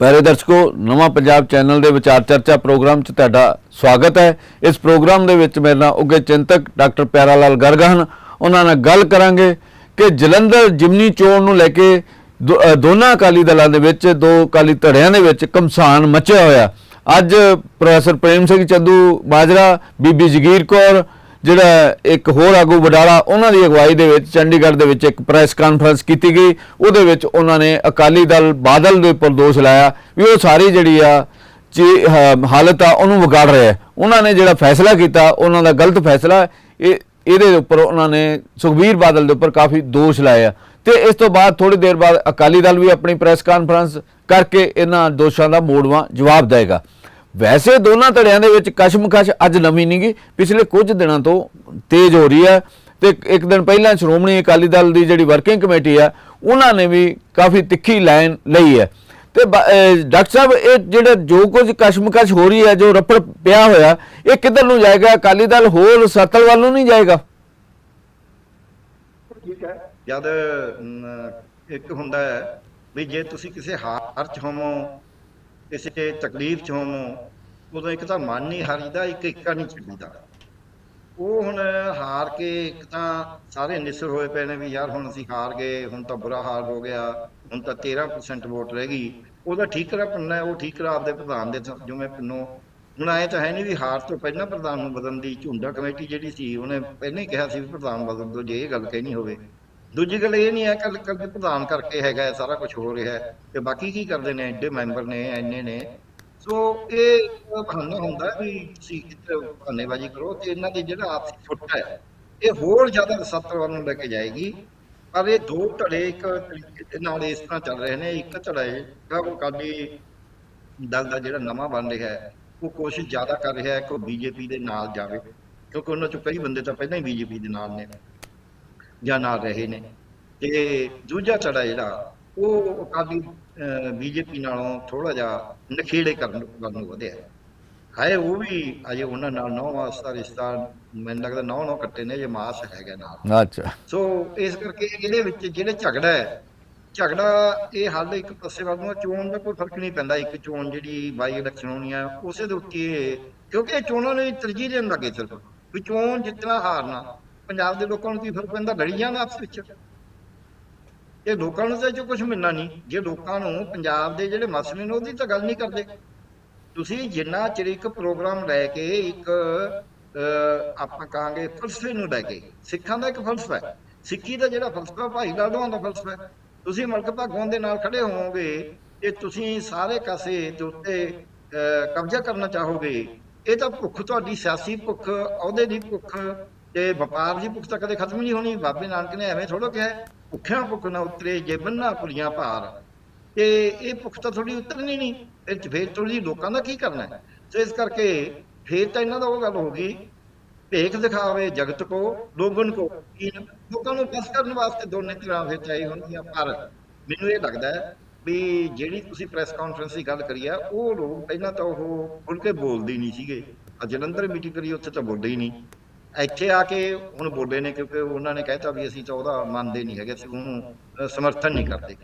ਪਿਆਰੇ ਦਰਸ਼ਕੋ, ਨਵਾਂ ਪੰਜਾਬ ਚੈਨਲ ਦੇ ਵਿਚਾਰ ਚਰਚਾ ਪ੍ਰੋਗਰਾਮ 'ਚ ਤੁਹਾਡਾ ਸਵਾਗਤ ਹੈ। ਇਸ ਪ੍ਰੋਗਰਾਮ ਦੇ ਵਿੱਚ ਮੇਰੇ ਨਾਲ ਉੱਗੇ ਚਿੰਤਕ ਡਾਕਟਰ ਪਿਆਰਾ ਲਾਲ ਗਰਗ ਹਨ ਉਹਨਾਂ ਨਾਲ ਗੱਲ ਕਰਾਂਗੇ ਕਿ ਜਲੰਧਰ ਜਿਮਨੀ ਚੋਣ ਨੂੰ ਲੈ ਕੇ ਦੋ- ਦੋਨਾਂ ਅਕਾਲੀ ਦਲਾਂ ਦੇ ਵਿੱਚ, ਦੋ ਅਕਾਲੀ ਧੜਿਆਂ ਦੇ ਵਿੱਚ ਕਮਸਾਨ ਮਚਿਆ ਹੋਇਆ। ਅੱਜ ਪ੍ਰੋਫੈਸਰ ਪ੍ਰੇਮ ਸਿੰਘ ਚੰਦੂ ਬਾਜਰਾ, ਬੀਬੀ ਜਗੀਰ ਕੌਰ ਜਿਹੜਾ ਇੱਕ ਹੋਰ ਆਗੂ ਵਡਾਲਾ, ਉਹਨਾਂ ਦੀ ਅਗਵਾਈ ਦੇ ਵਿੱਚ ਚੰਡੀਗੜ੍ਹ ਦੇ ਵਿੱਚ ਇੱਕ ਪ੍ਰੈਸ ਕਾਨਫਰੰਸ ਕੀਤੀ ਗਈ। ਉਹਦੇ ਵਿੱਚ ਉਹਨਾਂ ਨੇ ਅਕਾਲੀ ਦਲ ਬਾਦਲ ਦੇ ਉੱਪਰ ਦੋਸ਼ ਲਾਇਆ ਵੀ ਉਹ ਸਾਰੀ ਜਿਹੜੀ ਆ ਜੀ ਹਾਲਤ ਆ, ਉਹਨੂੰ ਵਿਗਾੜ ਰਿਹਾ ਉਹਨਾਂ ਨੇ ਜਿਹੜਾ ਫੈਸਲਾ ਕੀਤਾ, ਉਹਨਾਂ ਦਾ ਗਲਤ ਫੈਸਲਾ, ਇਹ, ਇਹਦੇ ਉੱਪਰ ਉਹਨਾਂ ਨੇ ਸੁਖਬੀਰ ਬਾਦਲ ਦੇ ਉੱਪਰ ਕਾਫੀ ਦੋਸ਼ ਲਾਇਆ ਆ। ਤੇ ਇਸ ਤੋਂ ਬਾਅਦ ਥੋੜੀ ਦੇਰ ਬਾਅਦ ਅਕਾਲੀ ਦਲ ਵੀ ਆਪਣੀ ਪ੍ਰੈਸ ਕਾਨਫਰੰਸ ਕਰਕੇ ਇਹਨਾਂ ਦੋਸ਼ਾਂ ਦਾ ਮੋੜਵਾ ਜਵਾਬ ਦੇਗਾ ਵੈਸੇ ਦੋਨਾਂ ਧੜਿਆਂ ਦੇ ਵਿੱਚ ਕਸ਼ਮਕਸ਼ ਅੱਜ ਨਵੀਂ ਨਹੀਂ ਪਿਛਲੇ ਕੁਝ ਦਿਨਾਂ ਤੋਂ ਤੇਜ਼ ਹੋ ਰਹੀ ਹੈ ਤੇ ਇੱਕ ਦਿਨ ਪਹਿਲਾਂ ਸ਼੍ਰੋਮਣੀ ਅਕਾਲੀ ਦਲ ਦੀ ਜਿਹੜੀ ਵਰਕਿੰਗ ਕਮੇਟੀ ਆ, ਉਹਨਾਂ ਨੇ ਵੀ ਕਾਫੀ ਤਿੱਖੀ ਲਾਈਨ ਲਈ ਹੈ ਤੇ ਡਾਕਟਰ ਸਾਹਿਬ, ਇਹ ਜਿਹੜਾ ਜੋ ਕੁਝ ਕਸ਼ਮਕਸ਼ ਹੋ ਰਹੀ ਹੈ ਜੋ ਰੱਪੜ ਪਿਆ ਹੋਇਆ, ਇਹ ਕਿੱਧਰ ਨੂੰ ਜਾਏਗਾ? ਅਕਾਲੀ ਦਲ ਹੋਰ ਸੱਤਲ ਵੱਲ ਨੂੰ ਨਹੀਂ ਜਾਏਗਾ? ਠੀਕ ਹੈ। ਜਦ ਇੱਕ ਹੁੰਦਾ ਹੈ ਵੀ ਜੇ ਤੁਸੀਂ ਕਿਸੇ ਹਾਰ ਚ ਹੋਵੋ ਕਿਸੇ ਤਕਲੀਫ ਚ ਹੋਵੋ ਉਦੋਂ ਇੱਕ ਤਾਂ ਮਨ ਨਹੀਂ ਹਾਰੀਦਾ ਇੱਕ ਇੱਕਾ ਨਹੀਂ ਛੱਡੀਦਾ ਉਹ ਹੁਣ ਹਾਰ ਕੇ ਇੱਕ ਤਾਂ ਸਾਰੇ ਨਿਸਰ ਹੋਏ ਪਏ ਨੇ ਵੀ ਯਾਰ ਹੁਣ ਅਸੀਂ ਹਾਰ ਗਏ ਹੁਣ ਤਾਂ ਬੁਰਾ ਹਾਲ ਹੋ ਗਿਆ ਹੁਣ ਤਾਂ 13% ਵੋਟ ਰਹਿ ਗਈ। ਉਹਦਾ ਠੀਕਰਾ ਪੰਨਾ ਹੈ, ਉਹ ਠੀਕਰਾ ਆਪਦੇ ਪ੍ਰਧਾਨ ਦੇ ਜਿਵੇਂ ਪੰਨੋ। ਹੁਣ ਐ ਤਾਂ ਹੈ ਨਹੀਂ ਵੀ ਹਾਰ ਤੋਂ ਪਹਿਲਾਂ ਪ੍ਰਧਾਨ ਨੂੰ ਬਦਲਣ ਦੀ ਝੁੰਡਾ ਕਮੇਟੀ ਜਿਹੜੀ ਸੀ ਉਹਨੇ ਪਹਿਲਾਂ ਹੀ ਕਿਹਾ ਸੀ ਵੀ ਪ੍ਰਧਾਨ ਬਦਲ ਦਿਓ ਜੇ ਇਹ ਗੱਲ ਕਹਿਣੀ ਹੋਵੇ। ਦੂਜੀ ਗੱਲ ਇਹ ਨਹੀਂ ਹੈ ਕਿ ਕੱਲ ਪ੍ਰਧਾਨ ਕਰਕੇ ਹੈਗਾ ਸਾਰਾ ਕੁਝ ਹੋ ਰਿਹਾ ਤੇ ਬਾਕੀ ਕੀ ਕਰਦੇ ਨੇ, ਐਡੇ ਮੈਂਬਰ ਨੇ, ਐਨੇ ਨੇ। ਸੋ ਇਹ ਬਹਾਨਾ ਹੁੰਦਾ ਵੀ ਤੁਸੀਂ ਕਿਤੇ ਬਹਾਨੇਬਾਜ਼ੀ ਕਰੋ ਤੇ ਇਹਨਾਂ ਦੇ ਜਿਹੜਾ ਆਪਸੀ ਫੁੱਟ ਹੈ, ਇਹ ਹੋਰ ਜ਼ਿਆਦਾ ਸੱਤਰ ਵੱਲ ਨੂੰ ਲੈ ਕੇ ਜਾਏਗੀ। ਪਰ ਇਹ ਦੋ ਧੜੇ ਇੱਕ ਤਰੀਕੇ ਨਾਲ ਇਸ ਤਰ੍ਹਾਂ ਚੱਲ ਰਹੇ ਨੇ, ਇੱਕ ਧੜਾ ਜਿਹੜਾ ਉਹ ਕਾਲੀ ਦਲ ਦਾ ਜਿਹੜਾ ਨਵਾਂ ਬਣ ਰਿਹਾ ਹੈ, ਉਹ ਕੋਸ਼ਿਸ਼ ਜ਼ਿਆਦਾ ਕਰ ਰਿਹਾ ਹੈ ਕਿ ਉਹ ਬੀਜੇਪੀ ਦੇ ਨਾਲ ਜਾਵੇ। ਕਿਉਂਕਿ ਉਹਨਾਂ ਚੋਂ ਕਈ ਬੰਦੇ ਤਾਂ ਪਹਿਲਾਂ ਹੀ ਬੀਜੇਪੀ ਦੇ ਨਾਲ ਨੇ। ਜਾਂ ਨਾਲ ਰਹੇ ਨੇ। ਤੇ ਦੂਜਾ ਧੜਾ ਜਿਹੜਾ ਉਹ ਅਕਾਲੀ ਬੀਜੇਪੀ ਨਾਲੋਂ ਥੋੜਾ ਜਿਹਾ ਨਖੇੜੇ ਕਰਨ ਵੱਲ ਨੂੰ ਵਧਿਆ। ਹੈ ਉਹ ਵੀ ਅਜੇ ਉਹਨਾਂ ਨਾਲ ਨੌ ਮਾਸ ਦਾ ਰਿਸ਼ਤਾ ਮੈਨੂੰ ਲੱਗਦਾ ਨੌ ਨੌ ਕੱਟੇ ਨੇ ਜੇ ਮਾਸ ਹੈਗਾ ਨਾਲ। ਅੱਛਾ। ਸੋ ਇਸ ਕਰਕੇ ਇਹਦੇ ਵਿੱਚ ਜਿਹੜੇ ਝਗੜਾ ਹੈ ਝਗੜਾ ਇਹ ਹੱਲ ਇੱਕ ਪਾਸੇ ਹੈ, ਚੋਣ ਦਾ ਕੋਈ ਫ਼ਰਕ ਨਹੀਂ ਪੈਂਦਾ। ਇੱਕ ਚੋਣ ਜਿਹੜੀ ਬਾਈ ਇਲੈਕਸ਼ਨ ਹੋਣੀ ਆ ਉਸੇ ਦੇ ਉੱਤੇ ਕਿਉਂਕਿ ਇਹ ਚੋਣਾਂ ਨੇ ਤਰਜੀਹ ਦੇਣ ਲੱਗੇ ਸਿਰਫ? ਵੀ ਚੋਣ ਜਿੱਤਣਾ ਹਾਰਨਾ ਪੰਜਾਬ ਦੇ ਲੋਕਾਂ ਨੂੰ ਕੀ ਫ਼ਰਕ ਪੈਂਦਾ? ਲੜੀ ਜਾਣ ਆਪਸ ਵਿੱਚ। ਇਹ ਲੋਕਾਂ ਨੂੰ ਤਾਂ ਜੋ ਕੁਝ ਮਿਲਣਾ ਨਹੀਂ। ਜੇ ਲੋਕਾਂ ਨੂੰ ਪੰਜਾਬ ਦੇ ਜਿਹੜੇ ਮਸਲੇ ਨੇ ਉਹਦੀ ਤਾਂ ਗੱਲ ਨਹੀਂ ਕਰਦੇ। ਤੁਸੀਂ ਜਿੰਨਾ ਚਿਰ ਇੱਕ ਪ੍ਰੋਗਰਾਮ ਲੈ ਕੇ ਇੱਕ ਆਪਾਂ ਕਹਾਂਗੇ ਫਲਸਫੇ ਨੂੰ ਲੈ ਕੇ ਸਿੱਖਾਂ ਦਾ ਇੱਕ ਫਲਸਫਾ ਹੈ। ਸਿੱਖੀ ਦਾ ਜਿਹੜਾ ਫਲਸਫਾ ਭਾਈ ਲਾਡੋਆਂ ਦਾ ਫਲਸਫਾ ਹੈ। ਤੁਸੀਂ ਮਲਕ ਭਾਗੋਂ ਦੇ ਨਾਲ ਖੜੇ ਹੋਵੋਗੇ ਤੇ ਤੁਸੀਂ ਸਾਰੇ ਕਾਸੇ ਦੇ ਉੱਤੇ ਅਹ, ਕਬਜ਼ਾ ਕਰਨਾ ਚਾਹੋਗੇ ਇਹ ਤਾਂ ਭੁੱਖ ਤੁਹਾਡੀ ਸਿਆਸੀ ਭੁੱਖ ਅਹੁਦੇ ਦੀ ਭੁੱਖ ਤੇ ਵਪਾਰ ਦੀ ਭੁੱਖ ਤਾਂ ਕਦੇ ਖਤਮ ਨਹੀਂ ਹੋਣੀ। ਬਾਬੇ ਨਾਨਕ ਨੇ ਐਵੇਂ ਥੋੜਾ ਕਿਹਾ ਭੁੱਖਿਆਂ ਭੁੱਖ ਨਾ ਉਤਰੇ ਜੇ ਬੰਨਾ ਪੁਰੀਆਂ ਭਾਰ। ਤੇ ਇਹ ਭੁੱਖ ਤਾਂ ਥੋੜੀ ਉਤਰਨੀ ਨਹੀਂ, ਇਹ ਫੇਰ ਥੋੜੀ ਲੋਕਾਂ ਦਾ ਕੀ ਕਰਨਾ ਸੋ ਇਸ ਕਰਕੇ ਫੇਰ ਤਾਂ ਇਹਨਾਂ ਦਾ ਉਹ ਗੱਲ ਹੋ ਗਈ, ਭੇਖ ਦਿਖਾਵੇ, ਜਗਤ ਕੋ, ਲੋਗਨ ਕੋ ਲੋਕਾਂ ਨੂੰ ਬਸ ਕਰਨ ਵਾਸਤੇ ਦੋਨੇ ਧਿਰਾਂ ਫਿਰ ਚਾਹੀ ਹੁੰਦੀਆਂ ਪਰ ਮੈਨੂੰ ਇਹ ਲੱਗਦਾ ਹੈ ਵੀ ਜਿਹੜੀ ਤੁਸੀਂ ਪ੍ਰੈਸ ਕਾਨਫਰੰਸ ਦੀ ਗੱਲ ਕਰੀ ਆ, ਉਹ ਲੋਕ ਪਹਿਲਾਂ ਤਾਂ ਉਹ ਖੁੱਲ ਕੇ ਬੋਲਦੇ ਹੀ ਨਹੀਂ ਸੀਗੇ। ਆ ਜਲੰਧਰ ਮੀਟਿੰਗ ਕਰੀ, ਉੱਥੇ ਤਾਂ ਬੋਲਦੇ ਹੀ ਨਹੀਂ। ਇੱਥੇ ਆ ਕੇ ਹੁਣ ਬੋਲੇ ਨੇ ਕਿਉਂਕਿ ਉਹਨਾਂ ਨੇ ਕਹਿਤਾ ਵੀ ਅਸੀਂ ਤਾਂ ਉਹਦਾ ਮੰਨਦੇ ਨਹੀਂ ਹੈਗੇ, ਅਸੀਂ ਉਹਨੂੰ ਸਮਰਥਨ ਨਹੀਂ ਕਰਦੇ।